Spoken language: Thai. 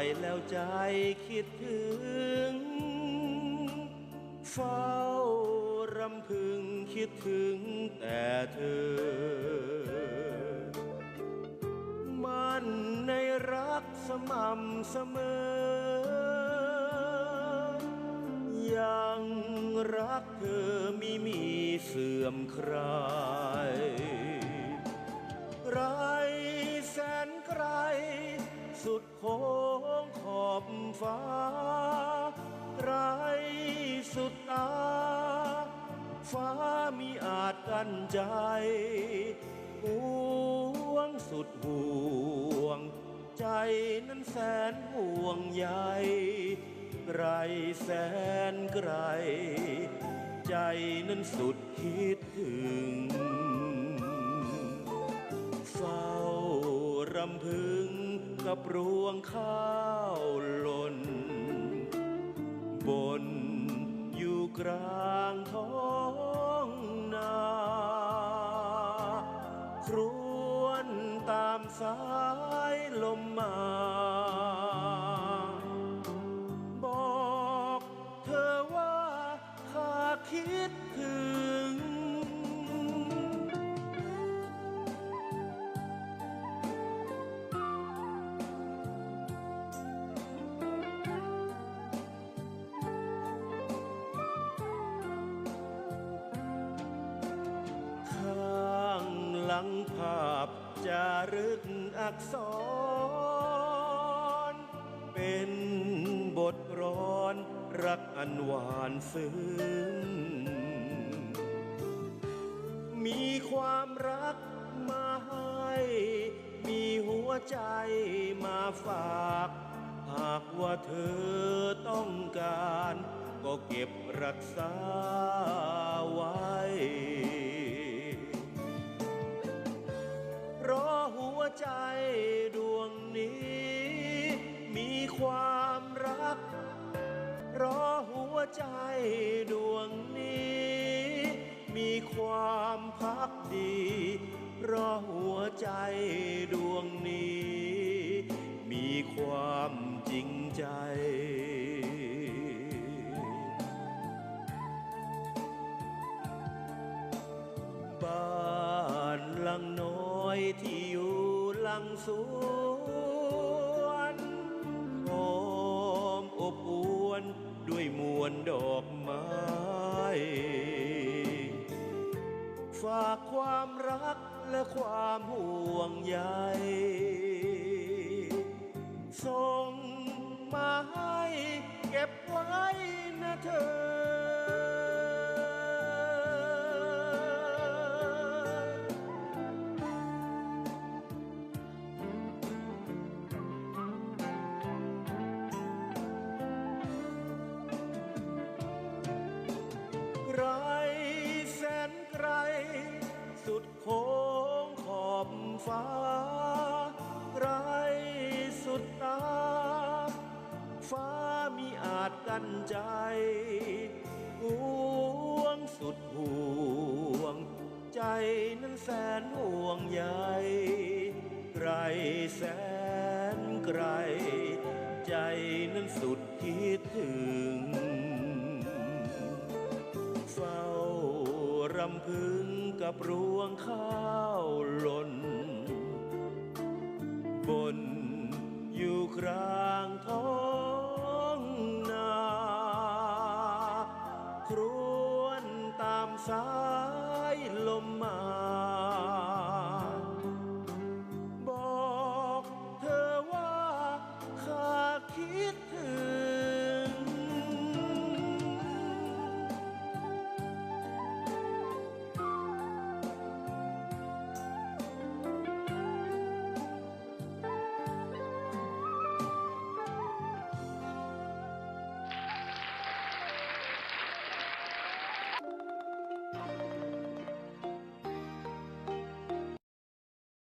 ายแล้วใจคิดถึง เฝ้ารำพึงคิดถึงแต่เธอ มันในรักสม่ำเสมอ ยังรักเธอไม่มีเสื่อมคลายไรแสนไกลสุดโค อบฟ้าไรสุดตา ฟ้ามีอาจกั้นใจห่วงสุดห่วง ใจนั้นแสนห่วงใยไกลแสนไกล ใจนั้นสุดคิดถึง เฝ้ารำพึงกับรวงข้าว บนอยู่กลางท้องนา ครวนตามสายลมมา ภาพจารึกอักษร เป็นบทร้อนรักอันหวานซึ้ง มีความรักมาให้ มีหัวใจมาฝาก หากว่าเธอต้องการ ก็เก็บรักษาไว้ กดีเพราะหัวใจดวงนี้ มีความจริงใจบ้านหลังน้อยที่อยู่หลังสวนหอมอบอวนด้วยมวลดอกไม้ ฝากความรักและความห่วงใย กันใจห่วงสุดห่วง ใจนั้นแสนห่วงใยไกลแสนไกล ใจนั้นสุดคิดถึง เฝ้ารำพึงกับรวงข้าวหล่น บนอยู่กลางท้อง สายลมมา